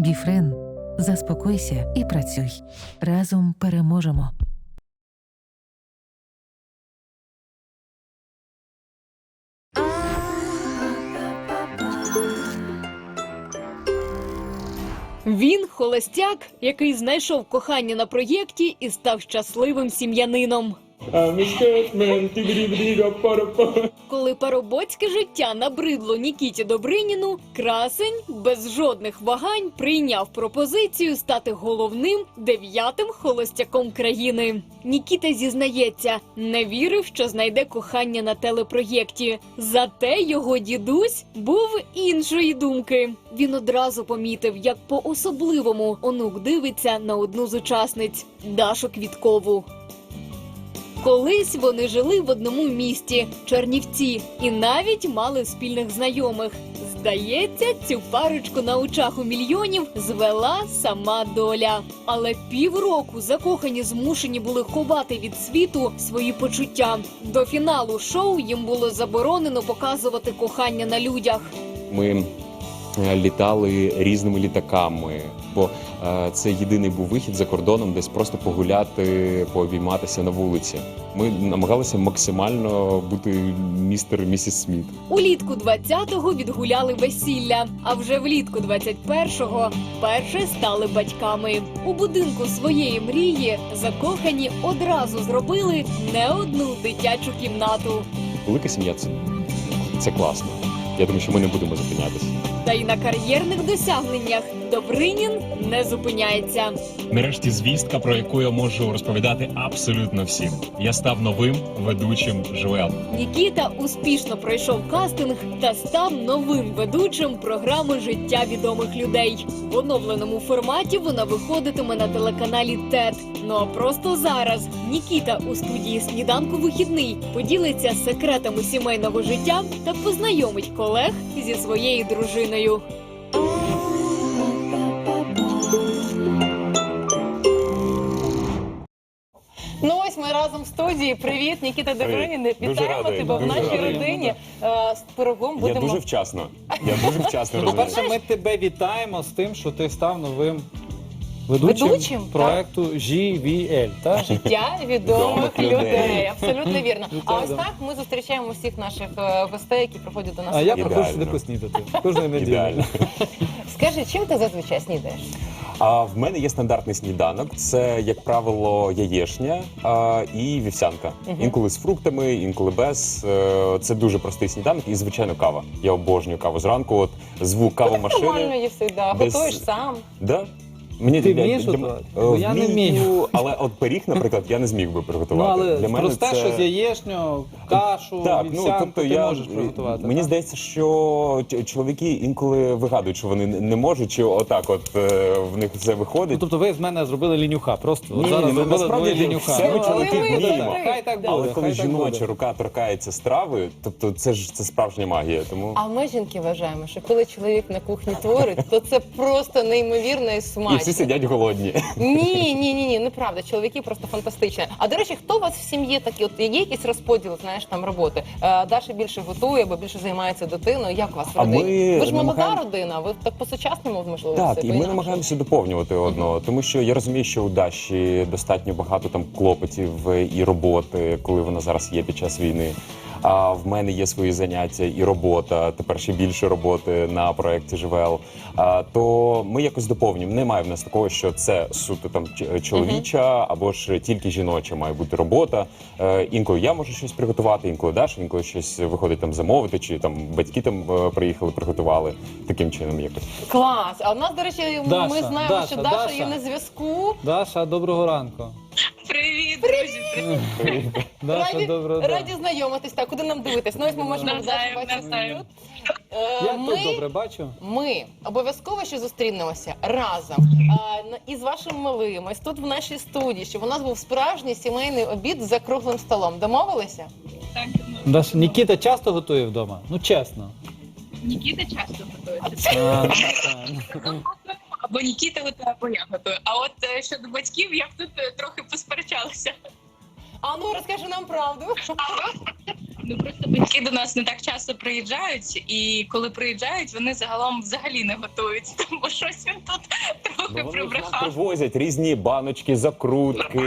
Біфрен. Заспокойся і працюй. Разом переможемо. Він холостяк, який знайшов кохання на проєкті і став щасливим сім'янином. Коли парубоцьке життя набридло Нікіті Добриніну, красень без жодних вагань прийняв пропозицію стати головним дев'ятим холостяком країни. Нікіта зізнається, не вірив, що знайде кохання на телепроєкті. Зате його дідусь був іншої думки. Він одразу помітив, як по-особливому онук дивиться на одну з учасниць Дашу Квіткову. Колись вони жили в одному місті Чернівці і навіть мали спільних знайомих. Здається, цю парочку на очах у мільйонів звела сама доля. Але півроку закохані змушені були ховати від світу свої почуття. До фіналу шоу їм було заборонено показувати кохання на людях. Ми е, літали різними літаками, бо е, це єдиний був вихід за кордоном, десь просто погуляти, пообійматися на вулиці. Ми намагалися максимально бути містер місіс Сміт. Улітку 20-го відгуляли весілля, а вже влітку 21-го перше стали батьками. У будинку своєї мрії закохані одразу зробили не одну дитячу кімнату. Велика сім'я це, це класно. Я думаю, що ми не будемо зупинятися. Та й на кар'єрних досягненнях Добринін не зупиняється. Нарешті звістка, про яку я можу розповідати абсолютно всім. Я став новим ведучим ЖВЛ. Нікіта успішно пройшов кастинг та став новим ведучим програми Життя відомих людей. В оновленому форматі вона виходитиме на телеканалі ТЕТ. Ну а просто зараз Нікіта у студії сніданку вихідний поділиться секретами сімейного життя та познайомить колег зі своєю дружиною. Разом в студії. Привіт, Нікіта Добринін. Дуже Вітаємо радий, тебе в дуже нашій радий. родині. Е, З пирогом Я будемо. дуже вчасно. Я дуже вчасно розумію. По-перше, ми тебе вітаємо з тим, що ти став новим ведучим, Ведучим, проекту GVL. Так? Життя відомих Відомих людей. людей. Абсолютно вірно. А ось так ми зустрічаємо всіх наших е, гостей, які приходять до нас. А я приходжу сюди поснідати кожної неділі. Ідеально. Скажи, чим ти зазвичай снідаєш? А в мене є стандартний сніданок. Це, як правило, яєшня а, і вівсянка. Інколи з фруктами, інколи без. Е, Це дуже простий сніданок і, звичайно, кава. Я обожнюю каву зранку. От звук Нормально кавомашини. їси, да. Без- готуєш сам. Да? Мені Ти для- вмієш для- готувати? е, Бо я не вмію. Але от пиріг, наприклад, я не зміг би Ну, приготувати. але для мене просте це... щось яєшню, кашу, Так, ну вівсянку тобто ти я можеш приготувати. мені так? здається, що ч- чоловіки інколи вигадують, що вони не можуть, чи отак, от е, в них все Ну, виходить. тобто ви з мене зробили лінюха, просто Ні, От зараз ні, ну, зробили насправді двоє лінюха. все ми Ну, чоловіки але вміємо. добре, Хай так буде, Але коли хай так жіноча рука торкається страви, тобто це ж це справжня магія. Тому А ми жінки вважаємо, що коли чоловік на кухні творить, то це просто неймовірно і і всі сидять голодні. Ні, ні, ні, ні, неправда. Чоловіки просто фантастичні. А до речі, хто у вас в сім'ї такі? От є якийсь розподіл, знаєш, там роботи? Е, Даша більше готує, або більше займається дитиною. Як у вас А ми ви ж молода намагаємось- родина, ви так по-сучасному можливо. Так, і ми намагаємося доповнювати одного, тому що я розумію, що у Даші достатньо багато там клопотів і роботи, коли вона зараз є під час війни. А в мене є свої заняття і робота, тепер ще більше роботи на проєкті ЖВЛ. А, то ми якось доповнюємо. Немає в нас такого, що це суто там ч- чоловіча або ж тільки жіноча має бути робота. Е, інколи я можу щось приготувати, інколи Даша, інколи щось виходить там замовити, чи там батьки там е, приїхали, приготували таким чином якось. Клас. А в нас, до речі, ми знаємо, Даша, що Даша, Даша. є на зв'язку. Даша, доброго ранку. Привіт! Даша, раді, знайомитись. Так, куди нам дивитись? Ну, ось ми можемо Навзаєм, бачити навзаєм. тут. Е, Я ми, тут добре бачу. ми обов'язково ще зустрінемося разом а, на- із вашим малим, ось тут в нашій студії, щоб у нас був справжній сімейний обід за круглим столом. Домовилися? Так, ну, Даша, Нікіта часто готує вдома? Ну чесно. Нікіта часто готується. А, ну, так. Або Нікіта готує, або я готую. А от е, щодо батьків, я б тут е, трохи посперечалася. А ну розкажи нам правду. Ну просто батьки до нас не так часто приїжджають, і коли приїжджають, вони загалом взагалі не готують. Тому щось він тут трохи Ну, вони прибрехав. привозять різні баночки, закрутки,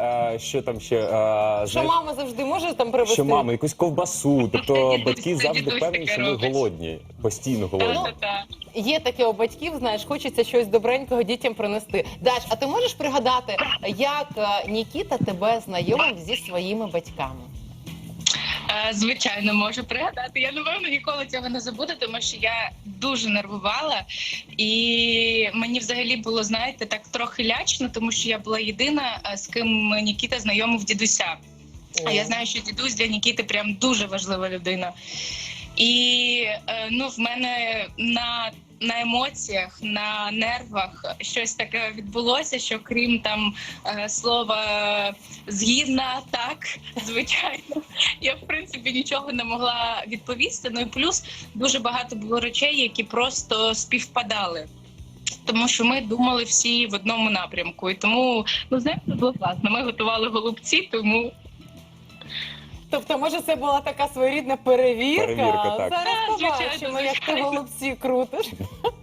е, що там ще. е, Що знаєш, мама завжди може там привезти? що мама, якусь ковбасу. Тобто батьки завжди певні, що ми голодні, постійно голодні. Та-та-та. Є таке у батьків, знаєш, хочеться щось добренького дітям принести. Даш, а ти можеш пригадати, як е, Нікіта тебе знайомив зі своїми батьками? Е, Звичайно, можу пригадати. Я напевно ніколи цього не забуду, тому що я дуже нервувала, і мені взагалі було, знаєте, так трохи лячно, тому що я була єдина, е, з ким Нікіта знайомив дідуся. А я знаю, що дідусь для Нікіти прям дуже важлива людина. І е, ну, в мене на, на емоціях, на нервах щось таке відбулося, що крім там е, слова згідна, так, звичайно, я в принципі нічого не могла відповісти. Ну і плюс дуже багато було речей, які просто співпадали. Тому що ми думали всі в одному напрямку, і тому ну знаєте, було класно. Ми готували голубці, тому Тобто, може, це була така своєрідна перевірка. Перевірка, так. Зараз звичайно, побачимо, як ти звичайно. голубці крутиш.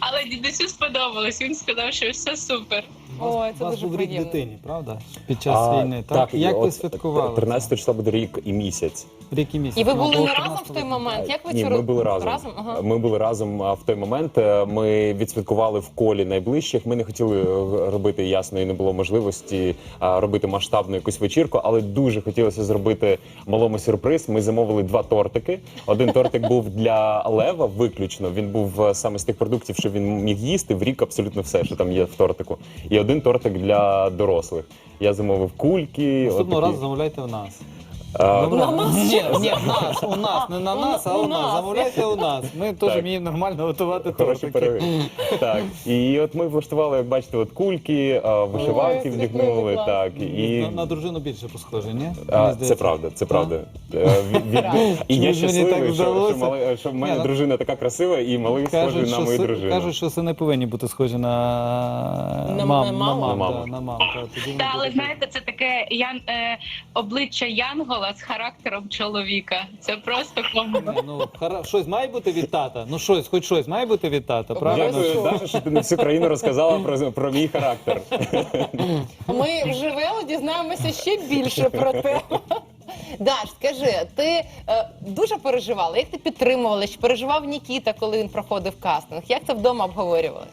але дідусю сподобалось. Він сказав, що все супер. У це вас дуже був рік приємно. дитині, правда? Під час А, війни. Так, як ви от святкували? 13 числа буде рік і місяць. Рік і місяць. І ви Ну, були було не разом 13 в той момент? Як ви Ні, цю ми були разом. разом? Ага. Ми були разом а, в той момент. Е, Ми відсвяткували в колі найближчих. Ми не хотіли е, робити ясно, і не було можливості а, робити масштабну якусь вечірку, але дуже хотілося зробити малому сюрприз. Ми замовили два тортики. Один тортик був для Лева виключно. Він був е, саме з тих продуктів, що він міг їсти в рік абсолютно все, що там є в тортику. І один тортик для дорослих. Я замовив кульки. Наступного разу замовляйте в нас. А, Добре? На нас Ні, ні, нас, у нас, не на нас, а у нас. Замовляйте у нас. Ми теж Так. вміємо нормально готувати Хороші тортики. Так. І от ми влаштували, як бачите, от кульки, а, вишиванки Ой, це вдягнули. класно. Так. І... На, на дружину більше посхоже, ні? А, Мені це здається. правда, це правда. Е, від- від- І я Чому ж мені так щасливий, що, вдалося? що, мали- що в мене ну- дружина така красива, і малий схожий на що, мою си- дружину. кажуть, що сини повинні бути схожі на, На- мам, на на маму? На маму. да, на маму. та, тоді вони Та, але будуть- знаєте, це таке ян, е, обличчя Янгола з характером чоловіка. Це просто комбо. Ну, хара- щось має бути від тата. Ну щось, хоч щось має бути від тата, правильно? Дякую, Даша, що ти на всю країну розказала про, про мій характер. Ми вживемо, дізнаємося ще більше про те. Даш, скажи, ти е, дуже переживала? Як ти підтримувала? Чи переживав Нікіта, коли він проходив кастинг? Як це вдома обговорювалось?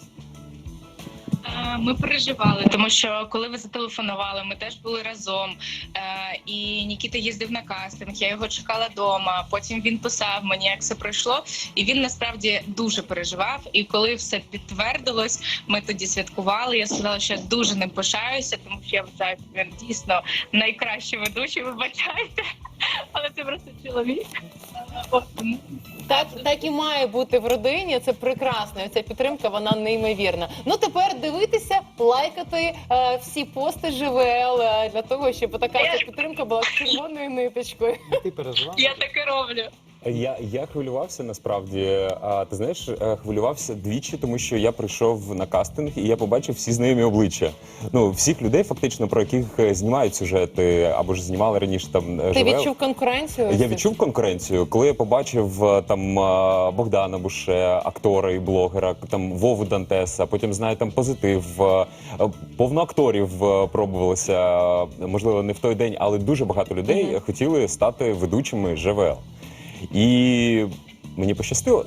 Е, Ми переживали, тому що коли ви зателефонували, ми теж були разом. Е, І Нікіта їздив на кастинг. Я його чекала вдома. Потім він писав мені, як все пройшло. І він насправді дуже переживав. І коли все підтвердилось, ми тоді святкували. Я сказала, що я дуже ним пишаюся, тому що я вважаю, що він дійсно найкращий ведучий. Вибачайте, але це просто чоловік. Так, так і має бути в родині. Це прекрасно. і Ця підтримка вона неймовірна. Ну тепер дивитися, лайкати е, всі пости ЖВЛ е, для того, щоб така ця підтримка була червоною ниточкою. Ти переживаєш? Я таке роблю. Я, я хвилювався насправді. А ти знаєш, е, хвилювався двічі, тому що я прийшов на кастинг і я побачив всі знайомі обличчя. Ну, всіх людей, фактично, про яких е, знімають сюжети або ж знімали раніше там е, Ти відчув конкуренцію? Я відчув конкуренцію, коли я побачив там Богдана Буше, актора і блогера, там Вову Дантеса, потім знаю там позитив. Повно акторів пробувалося, можливо, не в той день, але дуже багато людей Мгм. хотіли стати ведучими ЖВЛ. І мені пощастило.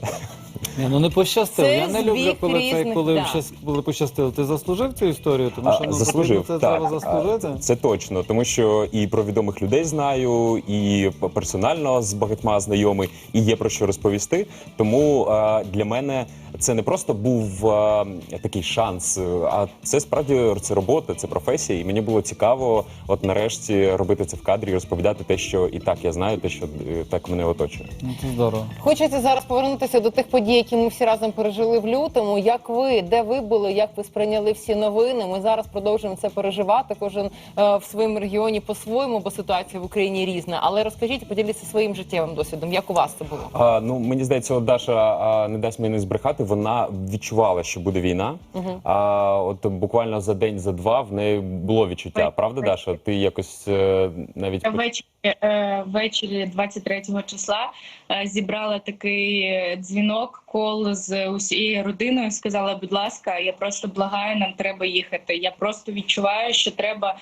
Ні, ну не пощастило. Це Я не люблю, збіг коли це різних, коли, да. щас- коли пощастило. Ти заслужив цю історію? Тому що А, ну, заслужив потрібно це так. треба заслужити. А, Це точно, тому що і про відомих людей знаю, і п- персонально з багатьма знайомий, і є про що розповісти. Тому а, для мене це не просто був е, такий шанс, е, а це справді це робота, це професія. І мені було цікаво, от нарешті робити це в кадрі, розповідати те, що і так я знаю, те, що е, так мене оточує. Ну це здорово. Хочеться зараз повернутися до тих подій, які ми всі разом пережили в лютому. Як ви, де ви були, як ви сприйняли всі новини? Ми зараз продовжуємо це переживати. Кожен е, в своєму регіоні по-своєму, бо ситуація в Україні різна. Але розкажіть, поділіться своїм життєвим досвідом. Як у вас це було? А, ну мені здається, от Даша а, не дасть мені збрехати. Сказати, вона відчувала, що буде війна. Мгм. А от буквально за день, за два в неї було відчуття. Ой, Правда. Даша? Ти якось е, навіть Ввечері, е, ввечері 23 числа е, зібрала такий е, дзвінок, кол з усією родиною. Сказала, будь ласка, я просто благаю, нам треба їхати. Я просто відчуваю, що треба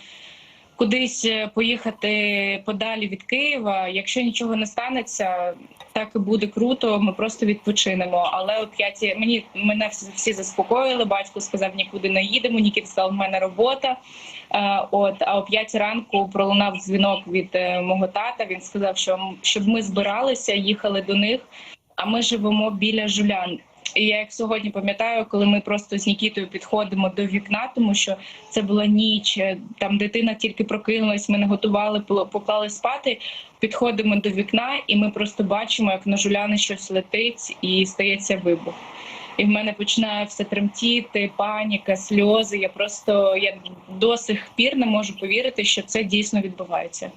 кудись е, поїхати подалі від Києва. Якщо нічого не станеться, так і буде круто. Ми просто відпочинемо. Але о п'ятій мені мене всі, заспокоїли. Батько сказав, нікуди не їдемо. Нікіт сказав, в мене робота. Е, От а о п'ятій ранку пролунав дзвінок від е, мого тата. Він сказав, що щоб ми збиралися, їхали до них. А ми живемо біля жулян. І я як сьогодні пам'ятаю, коли ми просто з Нікітою підходимо до вікна, тому що це була ніч, е, там дитина тільки прокинулась, ми не готували, поклали спати. Підходимо до вікна, і ми просто бачимо, як на жуляни щось летить, і стається вибух. І в мене починає все тремтіти, паніка, сльози. Я просто я до сих пір не можу повірити, що це дійсно відбувається.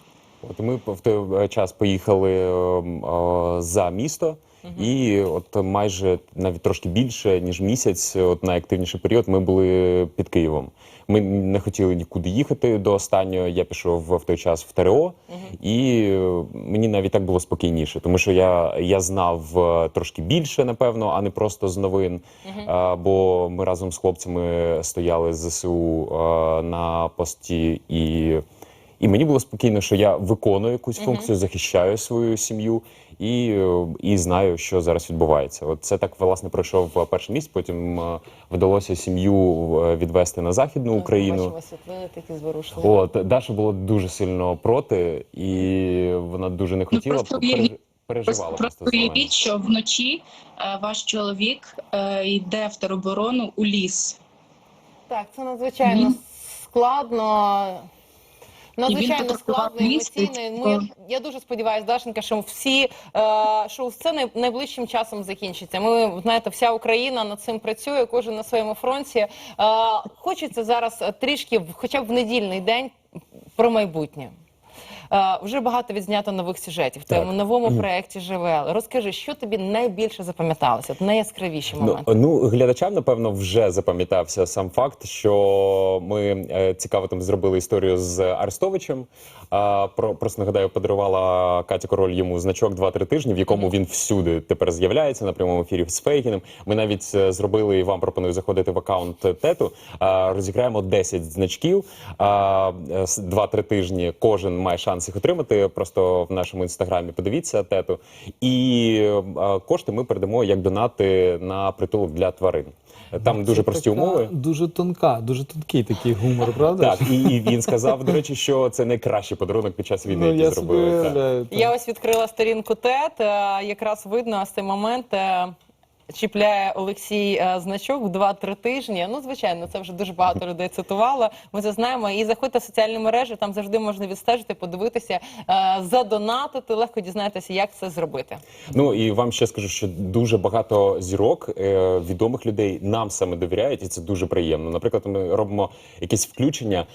От ми в той час поїхали ем, е, за місто, і от майже навіть трошки більше ніж місяць, от найактивніший період, ми були під Києвом. Ми не хотіли нікуди їхати до останнього. Я пішов в той час в ТРО, і е, мені навіть так було спокійніше, тому що я, я знав е, трошки більше, напевно, а не просто з новин. Е, Бо ми разом з хлопцями стояли з ЗСУ е, на пості і. І мені було спокійно, що я виконую якусь функцію, захищаю свою сім'ю і, е, і знаю, що зараз відбувається. От це так власне пройшов е, перший місяць. Потім е, вдалося сім'ю відвести на західну Україну. Бачимо світлини такі зворушливі. От Даша була дуже сильно проти, і вона дуже не хотіла просто переж- переживала Просто, просто просто уявіть, що вночі е, ваш чоловік е, йде в тероборону у ліс. Так, це надзвичайно Він- складно. Надзвичайно складно емоційно. Ну, я, я дуже сподіваюся, Дашенька, що всі е, що це найближчим часом закінчиться. Ми знаєте, вся Україна над цим працює, кожен на своєму фронті. Е, хочеться зараз трішки, в- хоча б в недільний день, про майбутнє. Е, вже багато відзнято нових сюжетів. В Так. твоєму новому проєкті ЖВЛ. Розкажи, що тобі найбільше запам'яталося? От найяскравіші Ну, моменти. ну глядачам напевно вже запам'ятався сам факт, що ми е, цікаво там зробили історію з Арестовичем. А, про просто нагадаю, подарувала Катя Король йому значок 2-3 тижні, в якому він всюди тепер з'являється на прямому ефірі з Фейгіним. Ми навіть е, зробили і вам пропоную заходити в аккаунт тету. А, розіграємо 10 значків. А, е, с- 2-3 тижні кожен має шанс їх отримати. Просто в нашому інстаграмі подивіться тету. І е, кошти ми передамо як донати на притулок для тварин. Там Це дуже прості така умови. Дуже тонка, дуже тонкий такий гумор, правда? Так, і, і він сказав, до речі, що це найкращий подарунок під час війни, ну, який я зробили. Я ось відкрила сторінку ТЕТ. е, Якраз видно з цей момент. Чіпляє Олексій е, значок 2-3 тижні. Ну, звичайно, це вже дуже багато людей цитувало. Ми це знаємо. І заходьте в соціальні мережі, там завжди можна відстежити, подивитися, е, задонатити, легко дізнатися, як це зробити. Ну і вам ще скажу, що дуже багато зірок е, відомих людей нам саме довіряють, і це дуже приємно. Наприклад, ми робимо якісь включення.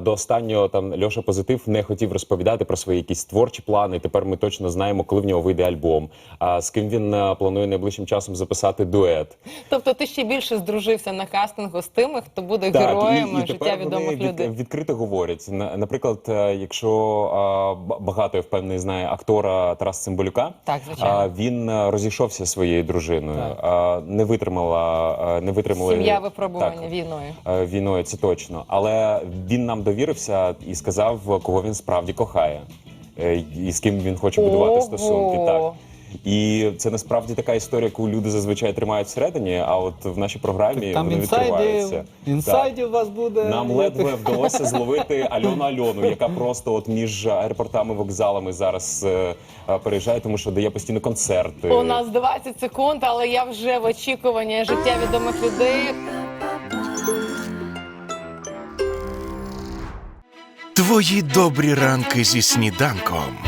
До останнього там Льоша Позитив не хотів розповідати про свої якісь творчі плани. Тепер ми точно знаємо, коли в нього вийде альбом. З ким він планує найближчим часом записати дует. Тобто, ти ще більше здружився на кастингу з тими, хто буде героями життя відомих вони від- людей. відкрито говорять. На- Наприклад, е, якщо багато я впевнений знає актора Тараса Цимбалюка, Так, звичайно. він е, розійшовся зі своєю дружиною, Так. не витримала, е, не витримали Сім'я випробування Так. війною. війною, це точно. Але він нам довірився і сказав, кого він справді кохає. І з ким він хоче будувати Ого! стосунки. Так. І це насправді така історія, яку люди зазвичай тримають всередині, а от в нашій програмі Так, там вони інсайдів, відкриваються. інсайдів у вас буде. Нам ледве вдалося зловити Альону Альону, яка просто от між аеропортами, вокзалами зараз е, е, переїжджає, тому що дає постійно концерти. У нас 20 секунд, але я вже в очікуванні життя відомих людей. Твої добрі ранки зі сніданком.